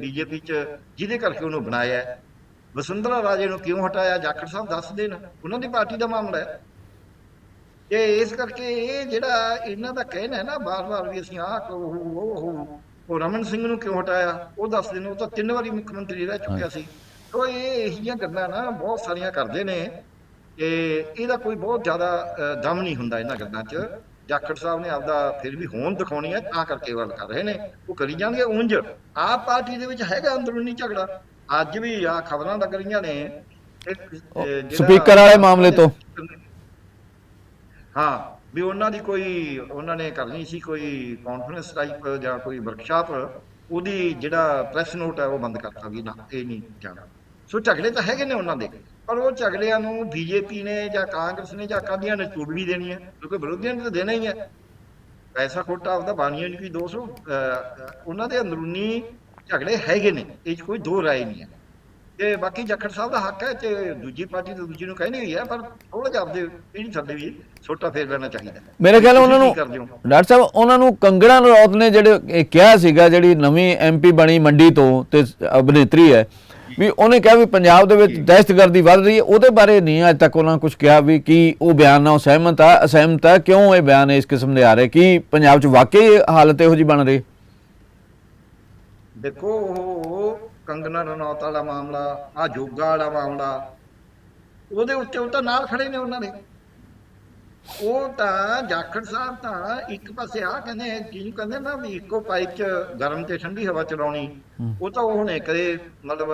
ਬੀਜੇਪੀ ਚ ਜਿਹਦੇ ਕਰਕੇ ਉਹਨੂੰ ਬਣਾਇਆ? ਵਸੁੰਧਰਾ ਰਾਜੇ ਨੂੰ ਕਿਉਂ ਹਟਾਇਆ? ਜਾਖੜ ਸਾਹਿਬ ਦੱਸ ਦੇਣ ਉਹਨਾਂ ਦੀ ਪਾਰਟੀ ਦਾ ਮਾਮਲਾ ਹੈ। ਤੇ ਇਸ ਕਰਕੇ ਇਹ ਜਿਹੜਾ ਇਹਨਾਂ ਦਾ ਕਹਿਣਾ ਹੈ ਨਾ ਬਾਰ-ਬਾਰ ਵੀ ਅਸੀਂ ਆਹ ਉਹ ਉਹ ਰਮਨ ਸਿੰਘ ਨੂੰ ਕਿਉਂ ਹਟਾਇਆ? ਉਹ ਦੱਸ ਦੇਣ ਉਹ ਤਾਂ ਤਿੰਨ ਵਾਰੀ ਮੁੱਖ ਮੰਤਰੀ ਰਹਿ ਚੁੱਕਿਆ ਸੀ। ਤੋ ਇਹ ਇਹੋ ਜਿਹੀਆਂ ਗੱਲਾਂ ਨਾ ਬਹੁਤ ਸਾਰੀਆਂ ਕਰਦੇ ਨੇ ਤੇ ਇਹਦਾ ਕੋਈ ਬਹੁਤ ਜ਼ਿਆਦਾ ਦਮ ਨਹੀਂ ਹੁੰਦਾ ਇਹਨਾਂ ਗੱਲਾਂ 'ਚ। ਜਾਖੜ ਸਾਹਿਬ ਨੇ ਆਪਦਾ ਫਿਰ ਵੀ ਹੋਂਦ ਦਿਖਾਉਣੀ ਹੈ ਤਾਂ ਕਰਕੇ ਗੱਲ ਕਰ ਰਹੇ ਨੇ। ਉਹ ਕਰੀ ਜਾਣਗੇ ਉਂਝ। ਆਪ ਪਾਰਟੀ ਦੇ ਵਿੱਚ ਹੈਗਾ ਅੰਦਰੂਨੀ ਝਗੜਾ। ਅੱਜ ਵੀ ਆ ਖਬਰਾਂ ਲੱਗ ਰਹੀਆਂ ਨੇ ਸਪੀਕਰ ਵਾਲੇ ਮਾਮਲੇ ਤੋਂ। ਹਾਂ ਵੀ ਉਹਨਾਂ ਦੀ ਕੋਈ ਉਹਨਾਂ ਨੇ ਕਰਨੀ ਸੀ ਕੋਈ ਕਾਨਫਰੰਸ ਟਾਈਪ ਜਾਂ ਕੋਈ ਵਰਕਸ਼ਾਪ ਉਹਦੀ ਜਿਹੜਾ ਪ੍ਰੈਸ ਨੋਟ ਹੈ ਉਹ ਬੰਦ ਕਰਤਾ ਵੀ ਨਾ ਇਹ ਨਹੀਂ ਜਾਣਾ। ਸੋ ਝਗੜੇ ਤਾਂ ਹੈਗੇ ਨੇ ਉਹਨਾਂ ਦੇ ਪਰ ਉਹ ਝਗੜਿਆਂ ਨੂੰ ਬੀਜੇਪੀ ਨੇ ਜਾਂ ਕਾਂਗਰਸ ਨੇ ਜਾਂ ਅਕਾਲੀਆਂ ਨੇ ਚੁੱੜ ਵੀ ਦੇਣੀ ਹੈ ਕਿਉਂਕਿ ਵਿਰੋਧੀਆਂ ਨੇ ਤਾਂ ਦੇਣਾ ਹੀ ਹੈ ਪੈਸਾ ਖੋਟਾ ਆਪਦਾ ਬਾਣੀਆਂ ਨਹੀਂ ਕੋਈ 200 ਉਹਨਾਂ ਦੇ ਅੰਦਰੂਨੀ ਝਗੜੇ ਹੈਗੇ ਨੇ ਇਹ 'ਚ ਕੋਈ ਦੋ ਰਾਏ ਨਹੀਂ ਹੈ ਤੇ ਬਾਕੀ ਜਖੜ ਸਾਹਿਬ ਦਾ ਹੱਕ ਹੈ ਤੇ ਦੂਜੀ ਪਾਰਟੀ ਤੇ ਦੂਜੀ ਨੂੰ ਕਹਿਣੀ ਹੋਈ ਹੈ ਪਰ ਥੋੜਾ ਜਿਹਾ ਆਪਦੇ ਇਹਨੀ ਥੱਲੇ ਵੀ ਛੋਟਾ ਫੇਰ ਲੈਣਾ ਚਾਹੀਦਾ। ਮੇਰੇ ਖਿਆਲ ਉਹਨਾਂ ਨੂੰ? ਡਾਕਟਰ ਸਾਹਿਬ ਉਹਨਾਂ ਨੂੰ ਕੰਗਣਾ ਰਣੌਤ ਨੇ ਜਿਹੜੇ ਇਹ ਕਿਹਾ ਸੀਗਾ ਜਿਹੜੀ ਨਵੀਂ ਐਮਪੀ ਬਣੀ ਮੰਡੀ ਤੋਂ ਤੇ ਅਭਿਨੇਤਰੀ ਹੈ ਵੀ ਉਹਨੇ ਕਿਹਾ ਵੀ ਪੰਜਾਬ ਦੇ ਵਿੱਚ ਦਹਿਸ਼ਤਗਰਦੀ ਵੱਧ ਰਹੀ ਹੈ ਉਹਦੇ ਬਾਰੇ ਨਹੀਂ ਅੱਜ ਤੱਕ ਉਹਨਾਂ ਕੁਝ ਕਿਹਾ ਵੀ ਕੀ ਉਹ ਬਿਆਨ ਨਾਲ ਸਹਿਮਤ ਆ ਅਸਹਿਮਤ ਆ ਕਿਉਂ ਇਹ ਬਿਆਨ ਇਸ ਕਿਸਮ ਦੇ ਆ ਰਹੇ? ਕੀ ਪੰਜਾਬ 'ਚ ਵਾਕਈ ਹਾਲਤ ਇਹੋ ਜੀ ਬਣ ਰਹੀ? ਦੇਖੋ ਉਹ ਕੰਗਨਾ ਰਣੌਤ ਵਾਲਾ ਮਾਮਲਾ ਆ ਜੋਗਾ ਵਾਲਾ ਮਾਮਲਾ ਉਹਦੇ ਉੱਤੇ ਉਹ ਤਾਂ ਨਾਲ ਖੜੇ ਨੇ ਉਹਨਾਂ ਦੇ। ਉਹ ਤਾਂ ਜਾਖੜ ਸਾਹਿਬ ਤਾਂ ਇੱਕ ਪਾਸੇ ਆ ਕਹਿੰਦੇ ਜਿਹਨੂੰ ਕਹਿੰਦੇ ਨਾ ਵੀ ਇੱਕੋ ਪਾਈਪ 'ਚ ਗਰਮ ਤੇ ਠੰਡੀ ਹਵਾ ਚਲਾਉਣੀ ਉਹ ਤਾਂ ਉਹਨੇ ਕਦੇ ਮਤਲਬ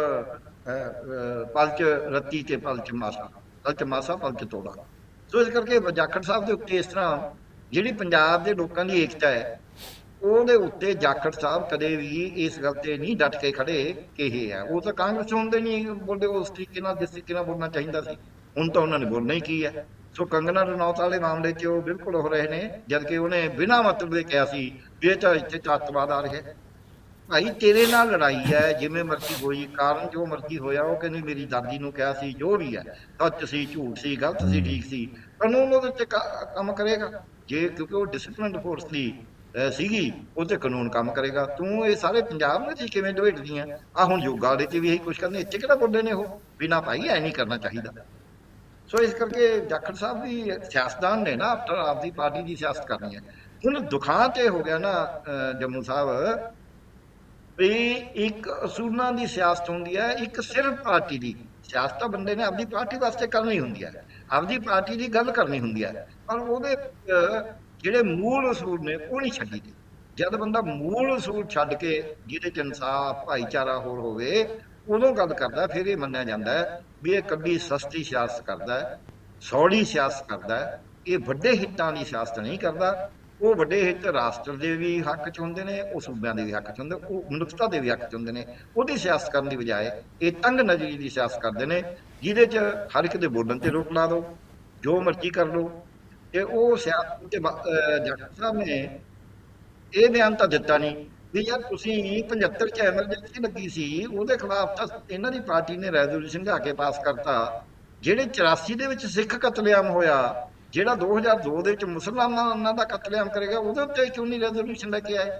ਪਲ 'ਚ ਰੱਤੀ ਤੇ ਪਲ 'ਚ ਮਾਸਾ ਪਲ 'ਚ ਮਾਸਾ ਪਲ 'ਚ ਤੋੜਾ। ਸੋ ਇਸ ਕਰਕੇ ਜਾਖੜ ਸਾਹਿਬ ਦੇ ਉੱਤੇ ਇਸ ਤਰ੍ਹਾਂ ਜਿਹੜੀ ਪੰਜਾਬ ਦੇ ਲੋਕਾਂ ਦੀ ਏਕਤਾ ਹੈ ਉਹਦੇ ਉੱਤੇ ਜਾਖੜ ਸਾਹਿਬ ਕਦੇ ਵੀ ਇਸ ਗੱਲ ਤੇ ਨਹੀਂ ਡਟ ਕੇ ਖੜੇ ਕਿ ਇਹ ਹੈ। ਉਹ ਤਾਂ ਕਾਂਗਰਸ ਹੁੰਦੇ ਨਹੀਂ ਬੋਲਦੇ ਉਸ ਤਰੀਕੇ ਨਾਲ ਜਿਸ ਤਰੀਕੇ ਨਾਲ ਬੋਲਣਾ ਚਾਹੀਦਾ ਸੀ। ਹੁਣ ਤਾਂ ਉਹਨਾਂ ਨੇ ਬੋਲਣਾ ਹੀ ਕੀ ਹੈ? ਸੋ ਕੰਗਨਾ ਰਣੌਤ ਵਾਲੇ ਮਾਮਲੇ 'ਚ ਉਹ ਬਿਲਕੁਲ ਹੋ ਰਹੇ ਨੇ, ਜਦਕਿ ਉਹਨੇ ਬਿਨਾਂ ਮਤਲਬ ਦੇ ਕਿਹਾ ਸੀ, ਵੀ ਇਹ ਤਾਂ ਇੱਥੇ ਤਾਤਵਾਦ ਆ ਰਿਹਾ ਭਾਈ, ਤੇਰੇ ਨਾਲ ਲੜਾਈ ਹੈ, ਜਿਵੇਂ ਮਰਜ਼ੀ ਹੋਈ, ਕਾਰਨ ਜੋ ਮਰਜ਼ੀ ਹੋਇਆ, ਉਹ ਕਹਿੰਦੀ ਮੇਰੀ ਦਾਦੀ ਨੂੰ ਕਿਹਾ ਸੀ, ਜੋ ਵੀ ਹੈ, ਸੱਚ ਸੀ, ਝੂਠ ਸੀ, ਗਲਤ ਸੀ, ਠੀਕ ਸੀ, ਕਾਨੂੰਨ ਉਹਦੇ ਉੱਤੇ ਕ- ਕੰਮ ਕਰੇਗਾ। ਜੇ ਕਿਉਂਕਿ ਉਹ ਡਿਸਪਲਿਨਡ ਫੋਰਸ ਦੀ ਸੀਗੀ ਉਹ ਤੇ ਕਾਨੂੰਨ ਕੰਮ ਕਰੇਗਾ। ਤੂੰ ਇਹ ਸਾਰੇ ਪੰਜਾਬ ਨੂੰ ਕਿਵੇਂ ਢੋੇਟਦੀਆਂ ਆ ਹੁਣ ਯੋਗਾ ਦੇ ਤੇ ਵੀ ਇਹੀ ਕੁਝ ਕਹਿੰਦੇ, ਇੱਥੇ ਕਿਹੜਾ ਬੋਲਦੇ ਨੇ ਉਹ? ਬਿਨਾ ਭਾਈ, ਐ ਨਹੀਂ ਕਰਨਾ ਚਾਹੀਦਾ। ਸੋ ਇਸ ਕਰਕੇ ਜਾਖੜ ਸਾਹਿਬ ਵੀ ਸਿਆਸਤਦਾਨ ਨੇ ਨਾ ਆਫਟਰ ਆਪਦੀ ਪਾਰਟੀ ਦੀ ਸਿਆਸਤ ਕਰਨੀ ਹੈ। ਹੁਣ ਦੁਖਾਂ ਤੇ ਹੋ ਗਿਆ ਨਾ ਅਹ, ਜੰਮੂ ਸਾਹਿਬ ਵੀ ਇੱਕ ਅਸੂਲਾਂ ਦੀ ਸਿਆਸਤ ਹੁੰਦੀ ਹੈ ਇੱਕ ਸਿਰਫ ਪਾਰਟੀ ਦੀ। ਸਿਆਸਤ ਤਾਂ ਬੰਦੇ ਨੇ ਆਪਦੀ ਪਾਰਟੀ ਵਾਸਤੇ ਕਰਨੀ ਹੁੰਦੀ ਹੈ ਆਪਦੀ ਪਾਰਟੀ ਦੀ ਗੱਲ ਕਰਨੀ ਹੁੰਦੀ ਹੈ ਪਰ ਉਹਦੇ ਵਿੱਚ ਜਿਹੜੇ ਮੂਲ ਅਸੂਲ ਨੇ ਉਹ ਨਹੀਂ ਛੱਡੀਦੇ ਜਦ ਬੰਦਾ ਮੂਲ ਅਸੂਲ ਛੱਡ ਕੇ ਜਿਹਦੇ ਚ ਇਨਸਾਫ ਭਾਈਚਾਰਾ ਹੋਰ ਹੋਵੇ ਉਦੋਂ ਗੱਲ ਕਰਦਾ ਫਿਰ ਇਹ ਮੰਨਿਆ ਜਾਂਦਾ ਵੀ ਇਹ ਕੱਲੀ ਸਸਤੀ ਸਿਆਸਤ ਕਰਦਾ ਹੈ ਸੌੜੀ ਸਿਆਸਤ ਕਰਦਾ ਹੈ, ਇਹ ਵੱਡੇ ਹਿੱਤਾਂ ਦੀ ਸਿਆਸਤ ਨਹੀਂ ਕਰਦਾ। ਉਹ ਵੱਡੇ ਹਿੱਤ ਰਾਸ਼ਟਰ ਦੇ ਵੀ ਹੱਕ ਚ ਹੁੰਦੇ ਨੇ, ਉਹ ਸੂਬਿਆਂ ਦੇ ਵੀ ਹੱਕ ਚ ਹੁੰਦੇ, ਉਹ ਮਨੁੱਖਤਾ ਦੇ ਵੀ ਹੱਕ ਚ ਹੁੰਦੇ ਨੇ। ਉਹਦੀ ਸਿਆਸਤ ਕਰਨ ਦੀ ਬਜਾਏ ਇਹ ਤੰਗ ਨਜ਼ਰੀ ਦੀ ਸਿਆਸਤ ਕਰਦੇ ਨੇ, ਜਿਹਦੇ ਚ ਹਰ ਇੱਕ ਦੇ ਬੋਲਣ ਤੇ ਰੋਕ ਲਾ ਦਿਓ ਜੋ ਮਰਜ਼ੀ ਕਰ ਲਓ। ਤੇ ਉਹ ਸਿਆਸਤ ਤੇ ਜੱਟ ਸਾਹਿਬ ਨੇ ਇਹ ਬਿਆਨ ਤਾਂ ਦਿੱਤਾ ਨਹੀਂ। ਵੀ ਯਾਰ ਤੁਸੀਂ 75 ਚ ਐਮਰਜੈਂਸੀ ਲੱਗੀ ਸੀ, ਉਹਦੇ ਖਿਲਾਫ ਤਾਂ ਇਹਨਾਂ ਦੀ ਪਾਰਟੀ ਨੇ ਰੈਜ਼ੋਲੂਸ਼ਨ ਲਿਆ ਕੇ ਪਾਸ ਕਰਤਾ। ਜਿਹੜੇ 84 ਦੇ ਵਿੱਚ ਸਿੱਖ ਕਤਲੇਆਮ ਹੋਇਆ, ਜਿਹੜਾ 2002 ਦੇ ਵਿੱਚ ਮੁਸਲਮਾਨਾਂ ਦਾ ਕਤਲੇਆਮ ਕਰੇਗਾ, ਉਹਦੇ ਉੱਤੇ ਕਿਉਂ ਨਹੀਂ ਰੈਜ਼ੋਲੂਸ਼ਨ ਲੈ ਕੇ ਆਏ?